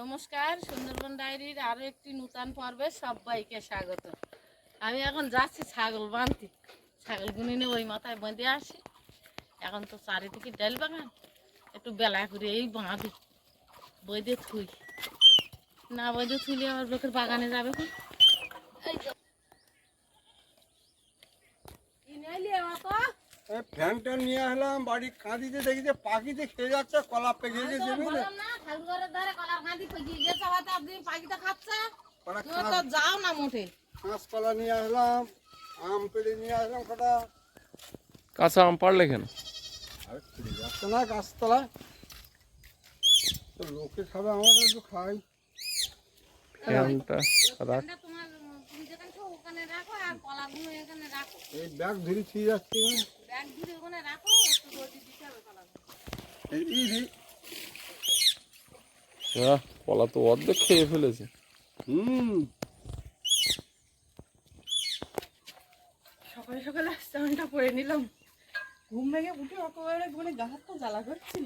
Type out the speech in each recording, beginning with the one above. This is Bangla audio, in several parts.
নমস্কার, সুন্দরবন ডায়েরির আরও একটি নূতন পর্বে সবাইকে স্বাগত। আমি এখন যাচ্ছি ছাগল বাঁধতে ছাগল গুনিনে ওই মাথায় বেঁধে আসি। এখন তো চারিদিকে ডাল বাগান। একটু বেলা করে এই বাঁধি। বইদে থুই। না বইদে থুইলে আমার লোকের বাগানে যাবে কি তো? এই ফ্যানটা নিয়ে এলাম বাড়ি কাঁদিতে দেখি যে পাখিতে খেয়ে যাচ্ছে কলা পেকে আমি গেছে তো বুঝলে? বললাম না, ঠাকুরের ধারে কলার কাঁদি পেকে গেছে, হয়তো আপনি পাখিটা খাচ্ছে। ওরা তুমি তো যাও না মোটে। কাঁচ কলা নিয়ে আসলাম আম পেড়ে নিয়ে আসলাম কটা। কাঁচা আম পারলে কেন? আর ছিঁড়ে যাচ্ছে না গাছতলায় তো লোকে খাবে আমরা একটু খাই। ফ্যানটা রাখ ফ্যানটা তোমার উম, তুমি যেখানে খাও ওখানে রাখো আর কলাগুলো এখানে রাখো। এই ব্যাগ ধরে ছিঁড়ে যাচ্ছে। কলা তো অর্ধেক খেয়ে ফেলেছে। হুম। সকালে সকালে স্নানটা পরে নিলাম। ঘুম ভেঙে উঠে অকবারে মানে গা হাত পা জ্বালা করছিল।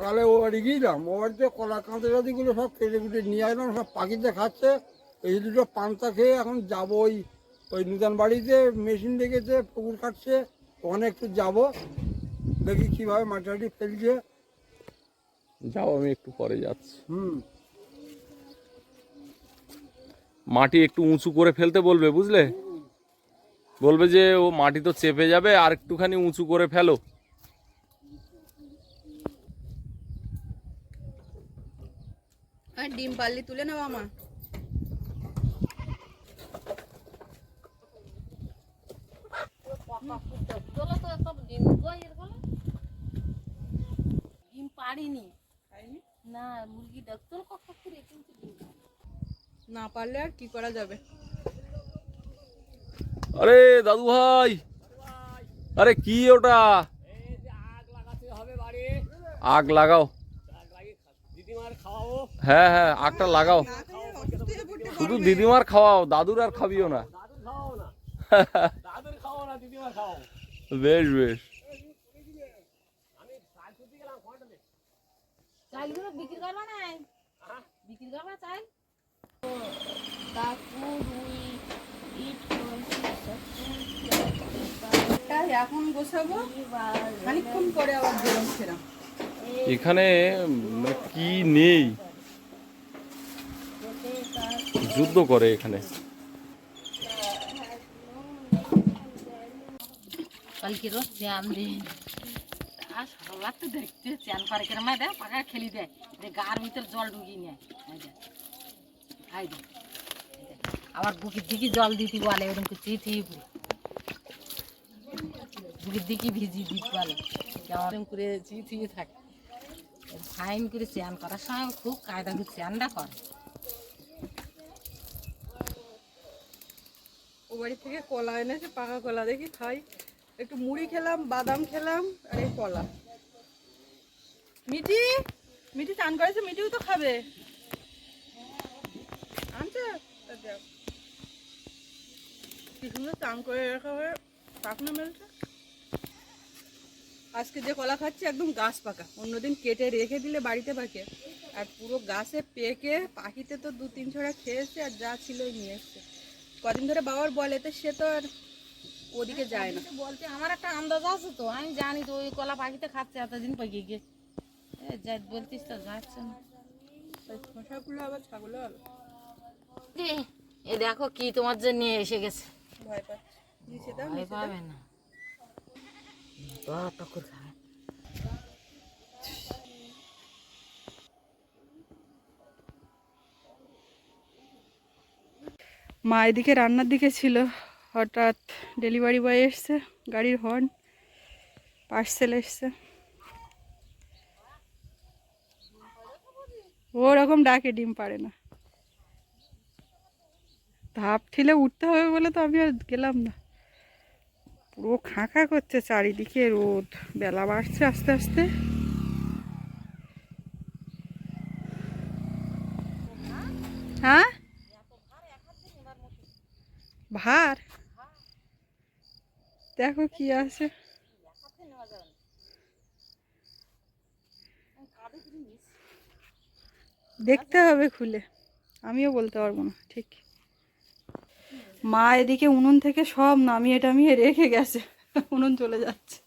সকালে ও বাড়ি গিয়েছিলাম ও বাড়িতে কলা কাঁদে রাতিগুলো সব কেটে কুটে নিয়ে আসলাম সব পাখিতে খাচ্ছে। এই দুটো পান্তা খেয়ে এখন যাব ওই ওই নূতন বাড়িতে মেশিন লেগেছে পুকুর কাটছে ওখানে একটু যাব। দেখি কীভাবে মাটি ফেলছে। যাও আমি একটু পরে যাচ্ছি। হুম। মাটি একটু উঁচু করে ফেলতে বলবে বুঝলে? বলবে যে ও মাটি তো চেপে যাবে আর একটুখানি উঁচু করে ফেলো। আর ডিম পাল্লি তুলে নেওয়া মা চলো তো সব ডিম পারিনি না মুরগি ডাক্তার কথা করে কিন্তু ডিম না পারলে আর কি করা যাবে? আরে দাদু ভাই। আরে কি ওটা? আগ লাগাও। হ্যাঁ হ্যাঁ আগটা লাগাও। শুধু দিদিমার খাওয়াও দাদুর আর খাবিও না। বেশ বেশ। এখন বসাবো। পরে আবার এখানে মানে কি নেই? যুদ্ধ করে এখানে। জল নেয়। আবার বুকের দিকে জল দিতে বলে, এরকম বুকের দিকে ভিজি দিতে বলে। কেমন করে চিঠি থাকে। ফাইন করে চ্যান করার সময় খুব কায়দা করে চ্যানটা করে। ও বাড়ি থেকে কলা এনেছে, পাকা কলা। দেখি খাই। একটু মুড়ি খেলাম, বাদাম খেলাম, আর এই কলা। মিঠি? মিঠি চান করেছে, মিঠিও তো খাবে। আনছে? কি সুন্দর চান করে রাখা হয়ে পাকনা মেলছে। আজকে যে কলা খাচ্ছি, একদম গাছ পাকা। অন্যদিন কেটে রেখে দিলে বাড়িতে পাকে। আর পুরো গাছে পেকে, পাখিতে তো দু তিন ছড়া খেয়েছে, আর যা ছিল নিয়ে এসছে। কদিন ধরে বাবার বলে তো সে তো আর ওদিকে যায় না। বলতে আমার একটা আন্দাজ আছে তো আমি জানি তো ওই কলা পাখিতে খাচ্ছে এতদিন পাকিয়ে গিয়ে যাই বলতিস তো যাচ্ছে না। তাই আবার ছাগলও আলো এ, দেখো কি তোমার জন্য এসে গেছে। ভয় পাচ্ছে। ভয় পাবে না। টক টক করে খাবে মা এদিকে রান্নার দিকে ছিল। হঠাৎ ডেলিভারি বয় এসছে, গাড়ির হর্ন পার্সেল এসছে। ওরকম ডাকে, ডিম পারে না। ধাপ ঠিলে উঠতে হবে বলে তো আমি আর গেলাম না। পুরো খাঁকা করছে চারিদিকে রোদ, বেলা বাড়ছে আস্তে আস্তে। হ্যাঁ? ভার? দেখো কি আছে। দেখতে হবে খুলে। আমিও বলতে পারব না, ঠিক। মা এদিকে উনুন থেকে সব নামিয়ে টামিয়ে রেখে গেছে। উনুন চলে যাচ্ছে।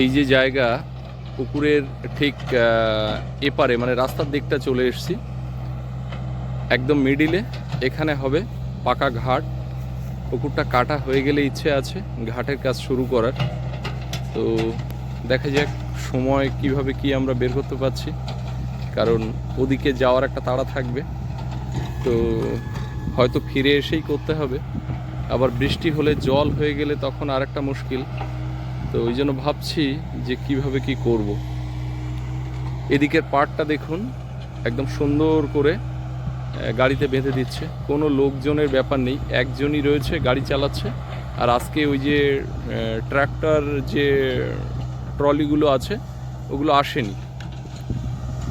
এই যে জায়গা, পুকুরের ঠিক এপারে মানে রাস্তার দিকটা চলে এসেছি। একদম মিডিলে এখানে হবে পাকা ঘাট। পুকুরটা কাটা হয়ে গেলে ইচ্ছে আছে ঘাটের কাজ শুরু করার। তো দেখা যাক সময় কীভাবে কি আমরা বের করতে পারছি। কারণ ওদিকে যাওয়ার একটা তাড়া থাকবে। তো হয়তো ফিরে এসেই করতে হবে। আবার বৃষ্টি হলে জল হয়ে গেলে তখন আর একটা মুশকিল। তো ওই জন্য ভাবছি যে কীভাবে কি করব। এদিকের পার্টটা দেখুন, একদম সুন্দর করে গাড়িতে বেঁধে দিচ্ছে। কোনো লোকজনের ব্যাপার নেই, একজনই রয়েছে, গাড়ি চালাচ্ছে। আর আজকে ওই যে ট্র্যাক্টর যে ট্রলিগুলো আছে, ওগুলো আসেনি।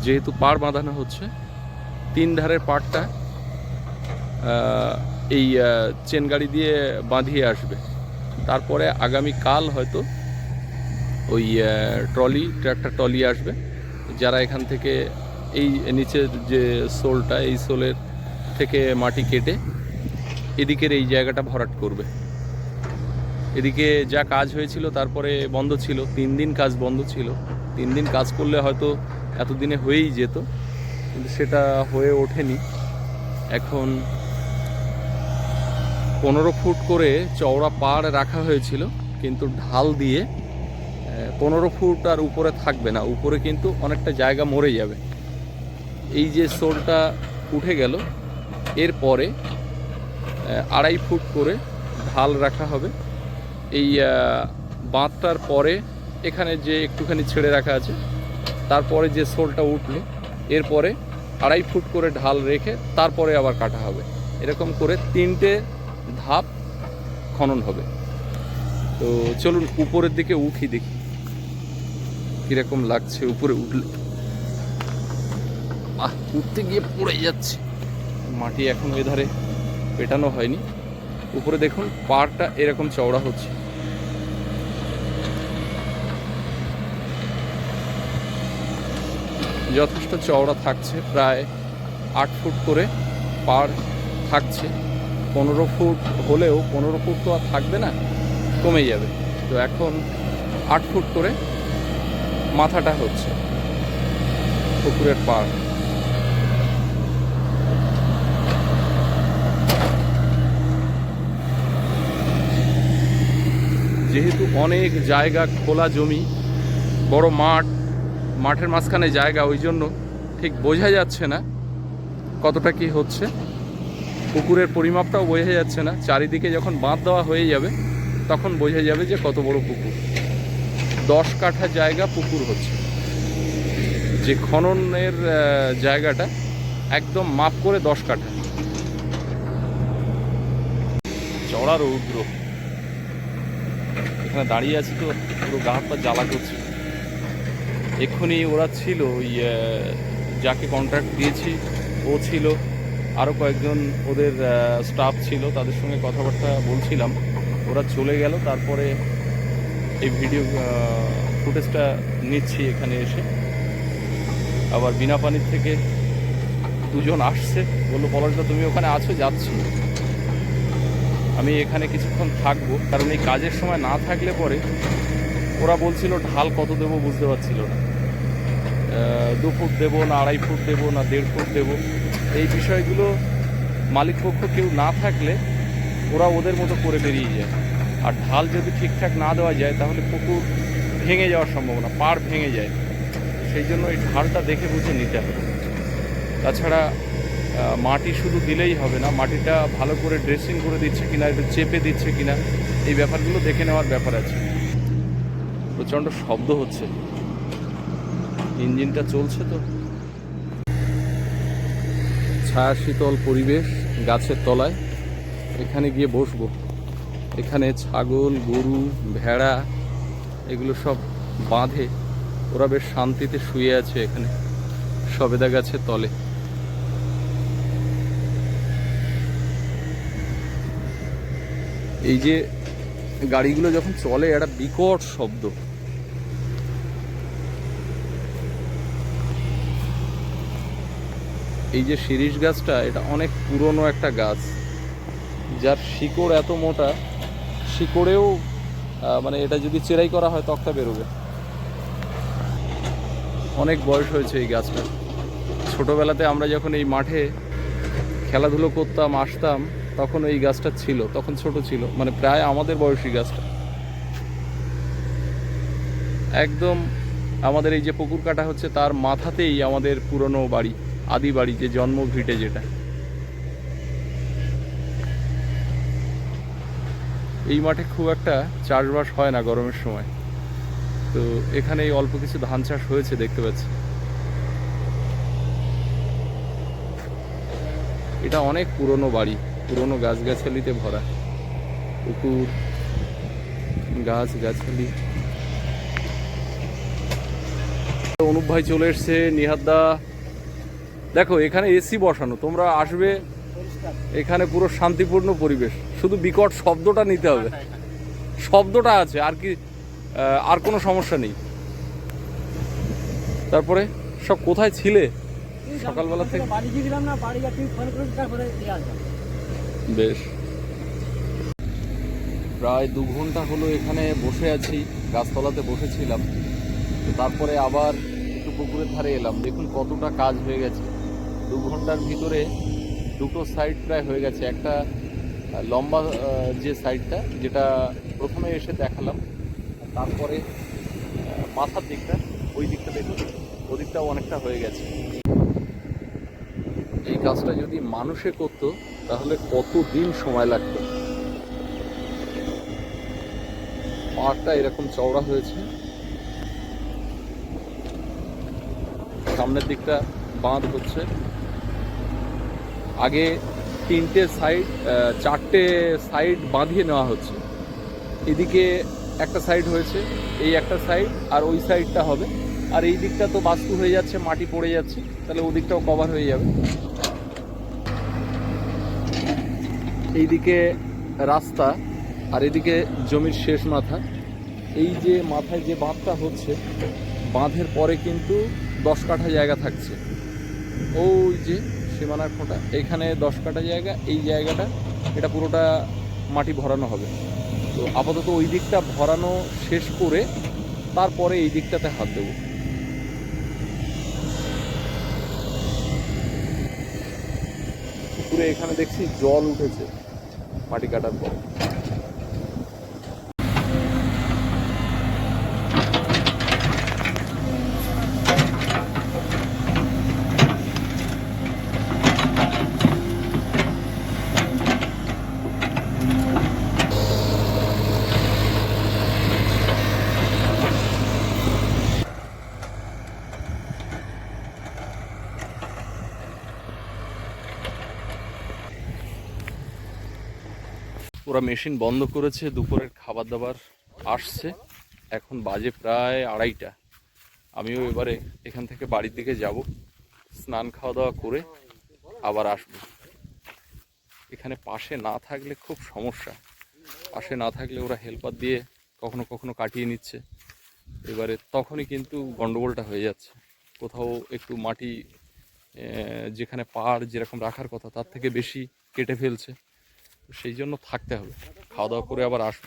যেহেতু পার বাঁধানো হচ্ছে, তিন ধারের পাড়টা এই চেন গাড়ি দিয়ে বাঁধিয়ে আসবে। তারপরে আগামী কাল হয়তো ওই ট্রলি ট্র্যাক্টর ট্রলি আসবে। যারা এখান থেকে এই নিচের যে সোলটা, এই সোলের থেকে মাটি কেটে এদিকের এই জায়গাটা ভরাট করবে। এদিকে যা কাজ হয়েছিল তারপরে বন্ধ ছিল, তিন দিন কাজ বন্ধ ছিল। তিন দিন কাজ করলে হয়তো এতদিনে হয়েই যেত, কিন্তু সেটা হয়ে ওঠেনি। এখন পনেরো ফুট করে চওড়া পাড় রাখা হয়েছিল, কিন্তু ঢাল দিয়ে পনেরো ফুট আর উপরে থাকবে না, উপরে কিন্তু অনেকটা জায়গা মরে যাবে। এই যে সোলটা উঠে গেল, এরপরে আড়াই ফুট করে ঢাল রাখা হবে। এই বাঁধটার পরে এখানে যে একটুখানি ছেড়ে রাখা আছে, তারপরে যে সোলটা উঠল, এরপরে আড়াই ফুট করে ঢাল রেখে তারপরে আবার কাটা হবে। এরকম করে তিনটে ধাপ খনন হবে। তো চলুন উপরের দিকে উঠি দেখি। কীরকম লাগছে? উপরে উঠলে। আহ, উঠতে গিয়ে পড়ে যাচ্ছে। মাটি এখন ওই ধারে পেটানো হয়নি। উপরে দেখুন, পাড়টা এরকম চওড়া হচ্ছে। যথেষ্ট চওড়া থাকছে। প্রায় আট ফুট করে পাড় থাকছে। পনেরো ফুট হলেও, পনেরো ফুট তো আর থাকবে না, কমে যাবে। তো এখন আট ফুট করে মাথাটা হচ্ছে। পুকুরের পাড়। যেহেতু অনেক জায়গা খোলা জমি, বড় মাঠ, মাঠের মাঝখানে জায়গা, ওই জন্য ঠিক বোঝা যাচ্ছে না কতটা কি হচ্ছে। পুকুরের পরিমাপটাও বোঝা যাচ্ছে না। চারিদিকে যখন বাঁধ দেওয়া হয়ে যাবে, তখন বোঝা যাবে যে কত বড় পুকুর। দশ কাঠা জায়গা পুকুর হচ্ছে। যে খননের জায়গাটা একদম মাপ করে দশ কাঠা। চড়া রৌদ্র। এখানে দাঁড়িয়ে আছি তো, পুরো গা জ্বালা করছে। এক্ষুনি ওরা ছিল ওই যাকে কন্ট্রাক্ট দিয়েছি, ও ছিল। আরও কয়েকজন ওদের স্টাফ ছিল, তাদের সঙ্গে কথাবার্তা বলছিলাম। ওরা চলে গেল, তারপরে এই ভিডিও ফুটেজটা নিচ্ছি এখানে এসে। আবার বিনা পানির থেকে দুজন আসছে। বলল পলাশদা তুমি ওখানে আছো? যাচ্ছি। আমি এখানে কিছুক্ষণ থাকব, কারণ এই কাজের সময় না থাকলে পরে ওরা বলছিল, ঢাল কত দেবো বুঝতে পারছিল না। দু ফুট দেবো না, আড়াই ফুট দেবো না, দেড় ফুট দেবো। এই বিষয়গুলো মালিকপক্ষ কেউ না থাকলে ওরা ওদের মতো করে বেরিয়ে যায়। আর ঢাল যদি ঠিকঠাক না দেওয়া যায়, তাহলে পুকুর ভেঙে যাওয়ার সম্ভাবনা, পাড় ভেঙে যায়। সেই জন্য এই ঢালটা দেখে বুঝে নিতে হবে। তাছাড়া মাটি শুধু দিলেই হবে না, মাটিটা ভালো করে ড্রেসিং করে দিচ্ছে কিনা, একটু চেপে দিচ্ছে কিনা, এই ব্যাপারগুলো দেখে নেওয়ার ব্যাপার আছে। প্রচণ্ড শব্দ হচ্ছে। ইঞ্জিনটা চলছে তো? ছায়া শীতল পরিবেশ গাছের তলায়। এখানে গিয়ে বসবো। এখানে ছাগল, গরু, ভেড়া, এগুলো সব বাঁধে। ওরা বেশ শান্তিতে শুয়ে আছে এখানে। সবেদা গাছের তলে। এই যে গাড়িগুলো যখন চলে, একটা বিকট শব্দ। এই যে শিরিষ গাছটা, এটা অনেক পুরনো একটা গাছ। যার শিকড় এত মোটা শিকড়েও আহ, মানে এটা যদি চেরাই করা হয় তক্তা বেরোবে। অনেক বয়স হয়েছে এই গাছটার ছোটোবেলাতে আমরা যখন এই মাঠে খেলাধুলো করতাম আসতাম তখন এই গাছটা ছিল তখন ছোট ছিল মানে প্রায় আমাদের বয়সী গাছটা। একদম আমাদের এই যে পুকুর কাটা হচ্ছে তার মাথাতেই আমাদের পুরনো বাড়ি আদি বাড়ি যে জন্ম ভিটে যেটা। এই মাঠে খুব একটা চাষবাস হয় না গরমের সময়। তো এখানে এই অল্প কিছু ধান চাষ হয়েছে দেখতে পাচ্ছি। এটা অনেক পুরনো বাড়ি, পুরনো গাছগাছালিতে ভরা। পুকুর গাছ গাছালি অনুপ ভাই চলে এসছে নিহাদ্দা দেখো, এখানে এসি বসানো, তোমরা আসবে এখানে পুরো শান্তিপূর্ণ পরিবেশ। শুধু বিকট শব্দটা নিতে হবে। শব্দটা আছে আর কি আর কোনো সমস্যা নেই। তারপরে সব কোথায় ছিলে? সকালবেলা থেকে বেশ। প্রায় দু ঘণ্টা হলো এখানে বসে আছি গাছতলাতে বসেছিলাম। তারপরে আবার একটু পুকুরের ধারে এলাম। দেখুন কতটা কাজ হয়ে গেছে। দু ঘণ্টার ভিতরে দুটো সাইড প্রায় হয়ে গেছে। একটা লম্বা যে সাইডটা যেটা প্রথমে এসে দেখালাম, তারপরে মাথার দিকটা, ওই দিকটা দেখুন ওদিকটাও অনেকটা হয়ে গেছে। এই কাজটা যদি মানুষে করতো, তাহলে কত দিন সময় লাগতো? পাড়টা এরকম চওড়া হয়েছে। সামনের দিকটা বাঁধ হচ্ছে। আগে তিনটে সাইড চারটে সাইড বাঁধিয়ে নেওয়া হচ্ছে। এদিকে একটা সাইড হয়েছে, এই একটা সাইড আর ওই সাইডটা হবে। আর এই দিকটা তো বাস্তু হয়ে যাচ্ছে, মাটি পড়ে যাচ্ছে, তাহলে ওদিকটাও কভার হয়ে যাবে। এইদিকে রাস্তা, আর এদিকে জমির শেষ মাথা। এই যে মাথায় যে বাঁধটা হচ্ছে, বাঁধের পরে কিন্তু দশ কাঠা জায়গা থাকছে। ওই যে সীমানার খোঁটা এখানে দশ কাটা জায়গা, এই জায়গাটা, এটা পুরোটা মাটি ভরানো হবে। তো আপাতত ওই দিকটা ভরানো শেষ করে তারপরে এই দিকটাতে হাত দেবো। পুকুরে এখানে দেখছি জল উঠেছে মাটি কাটার পর। ওরা মেশিন বন্ধ করেছে, দুপুরের খাবার দাবার আসছে। এখন বাজে প্রায় আড়াইটা। আমিও এবারে এখান থেকে বাড়ির দিকে যাব, স্নান খাওয়া দাওয়া করে আবার আসব। এখানে পাশে না থাকলে খুব সমস্যা। পাশে না থাকলে ওরা হেল্পার দিয়ে কখনো কখনো কাটিয়ে নিচ্ছে। এবারে তখনই কিন্তু গন্ডগোলটা হয়ে যাচ্ছে। কোথাও একটু মাটি যেখানে পাড় যেরকম রাখার কথা, তার থেকে বেশি কেটে ফেলছে। সেই জন্য থাকতে হবে। খাওয়া দাওয়া করে আবার আসব।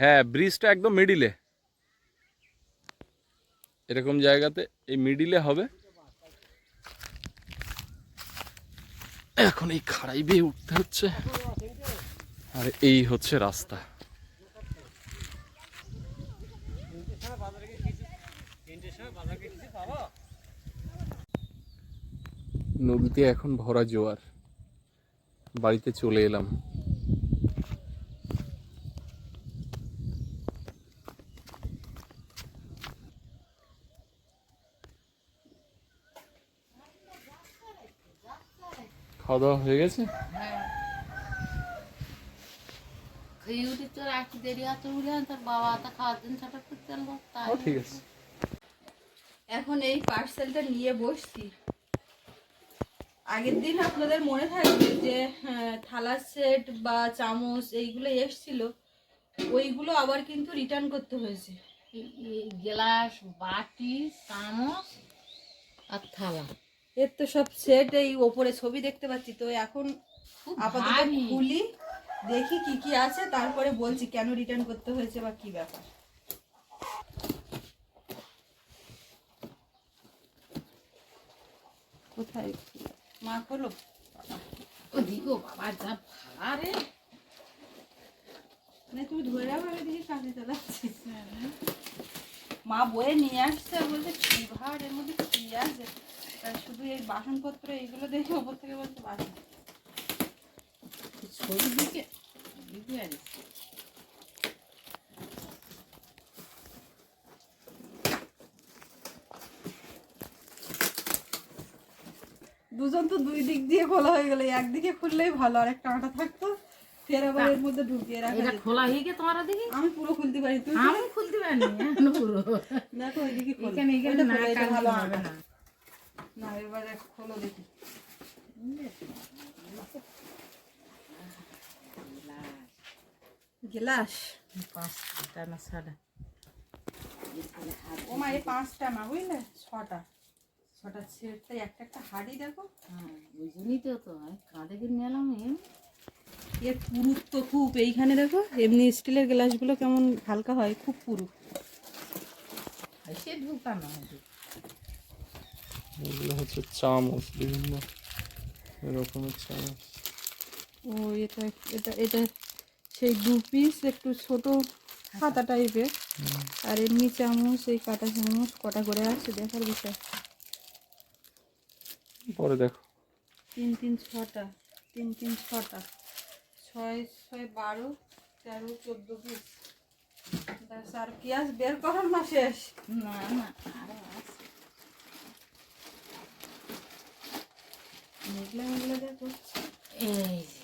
হ্যাঁ ব্রিজটা একদম মিডিলে এরকম জায়গাতে এই মিডিলে হবে। এখন এই খাড়াই বেয়ে উঠতে হচ্ছে। আর এই হচ্ছে রাস্তা। নদীতে এখন ভরা জোয়ার। বাড়িতে চলে এলাম। খাওয়া দাওয়া হয়ে। গেছে আছে। এখন এই পার্সেলটা নিয়ে বসছি। আগের দিন আপনাদের মনে থাকবে যে হ্যাঁ, থালা সেট বা চামচ এইগুলো এসছিল ওইগুলো আবার কিন্তু রিটার্ন করতে হয়েছে। গ্লাস বাটি চামচ আর থালা। এর তো সব সেট এই ওপরে ছবি দেখতে পাচ্ছি তো এখন আপাতত। খুলি দেখি কি কি আছে তারপরে বলছি কেন রিটার্ন করতে হয়েছে বা কি ব্যাপার। কোথায়? মা খোলো। ওদিকে বাবা যা ভাড়া রে। মানে তুমি ধরে রাখো আমি দেখি কাজে চালাচ্ছি। মা বয়ে নিয়ে আসছে আর বলছে কি ভার এর মধ্যে কি আছে? শুধু এই বাসনপত্র এইগুলো দেখে ওপর থেকে বলছে বাসন। ছবি দিকে দিকে আর দুজন তো দুই দিক দিয়ে খোলা হয়ে গেল একদিকে খুললেই ভালো আর একটা আটা থাকতো ফের আবার এর মধ্যে ঢুকিয়ে রাখা এটা খোলা হয়ে গিয়ে তোমার দিকে আমি পুরো খুলতে পারি তুই আমি খুলতে পারিনি এখন পুরো। দেখো ওইদিকে খোলো। এখানে এখানে না খোলো, এটা ভালো হবে। না। না এবারে খোলো দেখি। গ্লাস। পাঁচটা না ছটা ও মা এই পাঁচটা না বুঝলে? ছটা। ছটা সেটটা একটা একটা হাড়ি দেখো। হ্যাঁ ওই জন্যই তো তো আমি কাঁধে করে নিলাম এর পুরুত্ব খুব এইখানে দেখো এমনি স্টিলের গ্লাসগুলো কেমন হালকা হয় খুব পুরু। সে ঢুকানো হবে। এগুলো হচ্ছে চামচ বিভিন্ন রকমের চামচ। ও এটা এটা এটা সেই দু পিস একটু ছোট হাতা টাইপের আর এমনি চামচ এই কাটা চামচ কটা করে আছে দেখার বিষয়। পরে দেখো। তিন তিন ছটা তিন তিন ছটা। ছয় ছয় বারো তেরো চোদ্দ পিস ব্যাস আর পেঁয়াজ বের করার না শেষ? না না আরও আছে। মেঘলা মেঘলা দেখো এই যে।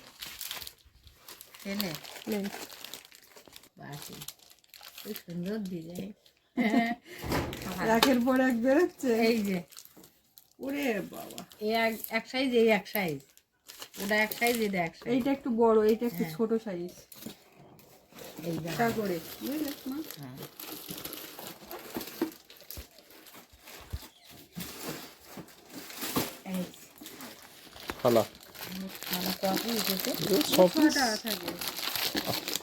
ছেলে বাসি। খুব সুন্দর ডিজাইন একের পর এক বেরোচ্ছে। এই যে। ওরে বাবা। এই এক সাইজ এই এক সাইজ ওটা এক সাইজ এটা এক সাইজ এইটা একটু বড় এইটা একটু ছোট সাইজ এই যে। করে। বুঝলে হ্যাঁ। থালা ছটা থাকে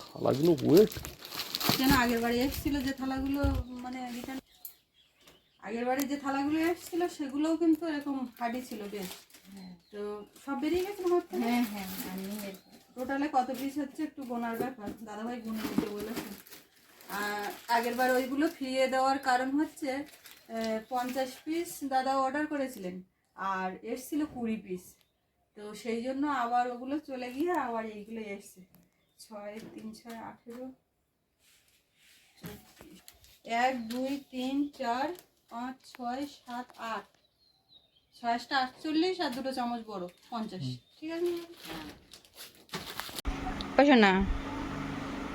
থালাগুলো ওয়েট যেন আগের বাড়ি এসেছিল যে থালাগুলো মানে রিটার্ন আগের বাড়ি যে থালাগুলো এসেছিল সেগুলোও কিন্তু এরকম হাডি ছিল বেশ। তো সব বেরিয়ে গেছে ঘর হ্যাঁ হ্যাঁ আমি টোটালে কত পিস হচ্ছে একটু গোনার ব্যাপার। দাদাভাই গুনে দিতে বলেছে। আর আগের বার ওইগুলো ফিরিয়ে দেওয়ার কারণ হচ্ছে পঞ্চাশ পিস দাদা অর্ডার করেছিলেন আর এসছিল কুড়ি পিস তো সেই জন্য আবার ওগুলো চলে গিয়ে আবার এইগুলো এসছে। ছয় তিন ছয় আঠেরো এক দুই তিন চার পাঁচ ছয় সাত আট। ছয়াশটা আটচল্লিশ আর দুটো চামচ বড় পঞ্চাশ। ঠিক আছে? বুঝো না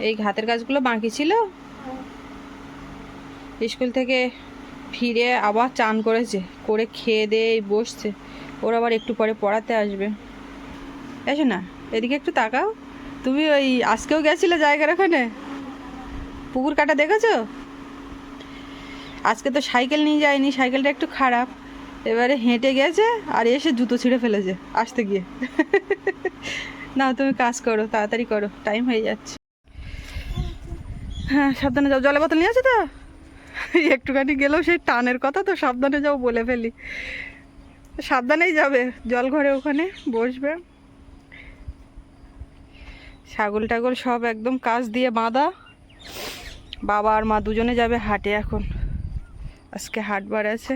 এই হাতের কাজগুলো বাকি ছিল? স্কুল থেকে ফিরে আবার চান করেছে করে খেয়ে দিয়ে বসছে। ওর আবার একটু পরে পড়াতে আসবে। এসো না এদিকে একটু তাকাও। তুমি ওই আজকেও গেছিলে জায়গার ওখানে? পুকুর কাটা দেখেছ? আজকে তো সাইকেল নিয়ে যায়নি, সাইকেলটা একটু খারাপ। এবারে হেঁটে গেছে আর এসে জুতো ছিঁড়ে ফেলেছে আসতে গিয়ে। না তুমি কাজ করো, তাড়াতাড়ি করো টাইম হয়ে যাচ্ছে। হ্যাঁ সাবধানে যাও। জলের বোতল নিয়ে আছে তো? একটুখানি গেলেও সেই টানের কথা তো, সাবধানে যাও বলে ফেলি। সাবধানেই যাবে, জল ঘরে ওখানে বসবে। ছাগল টাগল সব একদম কাজ দিয়ে বাঁধা। বাবা আর মা দুজনে যাবে হাটে এখন। আজকে হাটবার আছে।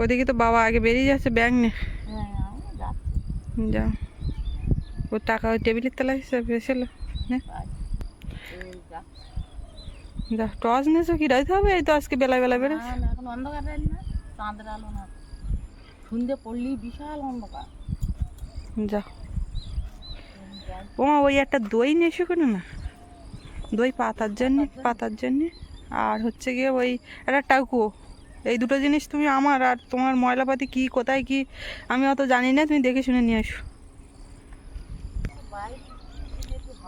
ওদিকে তো বাবা আগে বেরিয়ে যাচ্ছে ব্যাগ নিয়ে। যাও। ও টাকা ওই টেবিলের তলায় এসেছিল যা টস নিয়েছো কি? রাইতে হবে? এই তো আজকে বেলায় বেলা বেরোচ্ছে। এখন অন্ধকার না। চাঁদের আলো না। সন্ধ্যে পড়লেই বিশাল অন্ধকার। যা। ওমা ওই একটা দই নিয়ে এসো কেন না? দই পাতার জন্য পাতার জন্য। আর হচ্ছে গিয়ে ওই একটা টাকুও এই দুটো জিনিস তুমি আমার আর তোমার ময়লাপাতি কি, কোথায় কি, আমি অত জানি না, তুমি দেখে শুনে নিয়ে এসো।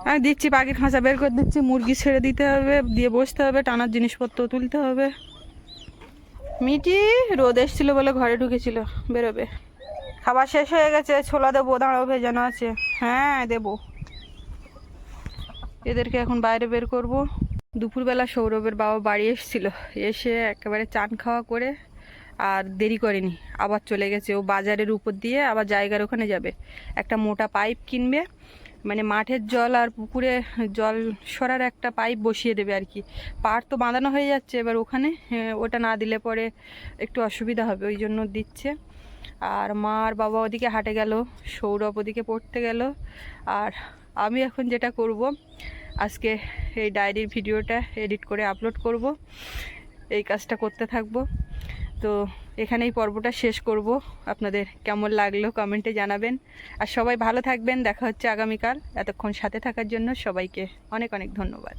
আমি দিচ্ছি পাখির খাঁচা বের করে দিচ্ছি, মুরগি ছেড়ে দিতে হবে, দিয়ে বসতে হবে, টানার জিনিসপত্র তুলতে হবে। মিটি, রোদ এসেছিল বলে ঘরে ঢুকেছিল, বেরোবে। খাবার শেষ হয়ে গেছে ছোলা দেবো দাঁড়াও ভেজানো আছে। হ্যাঁ দেবো। এদেরকে এখন বাইরে বের করব। দুপুরবেলা সৌরভের বাবা বাড়ি এসেছিল। এসে একেবারে চান খাওয়া করে আর দেরি করেনি। আবার চলে গেছে। ও বাজারের উপর দিয়ে আবার জায়গার ওখানে যাবে। একটা মোটা পাইপ কিনবে। মানে মাঠের জল আর পুকুরে জল সরার একটা পাইপ বসিয়ে দেবে আর কি। পার তো বাঁধানো হয়ে যাচ্ছে। এবার ওখানে হ্যাঁ, ওটা না দিলে পরে একটু অসুবিধা হবে। ওই জন্য দিচ্ছে। আর মা আর বাবা ওদিকে হাটে গেল, সৌরভ ওদিকে পড়তে গেল। আর আমি এখন যেটা করব, আজকে এই ডায়েরির ভিডিওটা এডিট করে আপলোড করব, এই কাজটা করতে থাকব। তো এখানেই পর্বটা শেষ করব। আপনাদের কেমন লাগল কমেন্টে জানাবেন। আর সবাই ভালো থাকবেন, দেখা হচ্ছে আগামীকাল। এতক্ষণ সাথে থাকার জন্য সবাইকে অনেক অনেক ধন্যবাদ।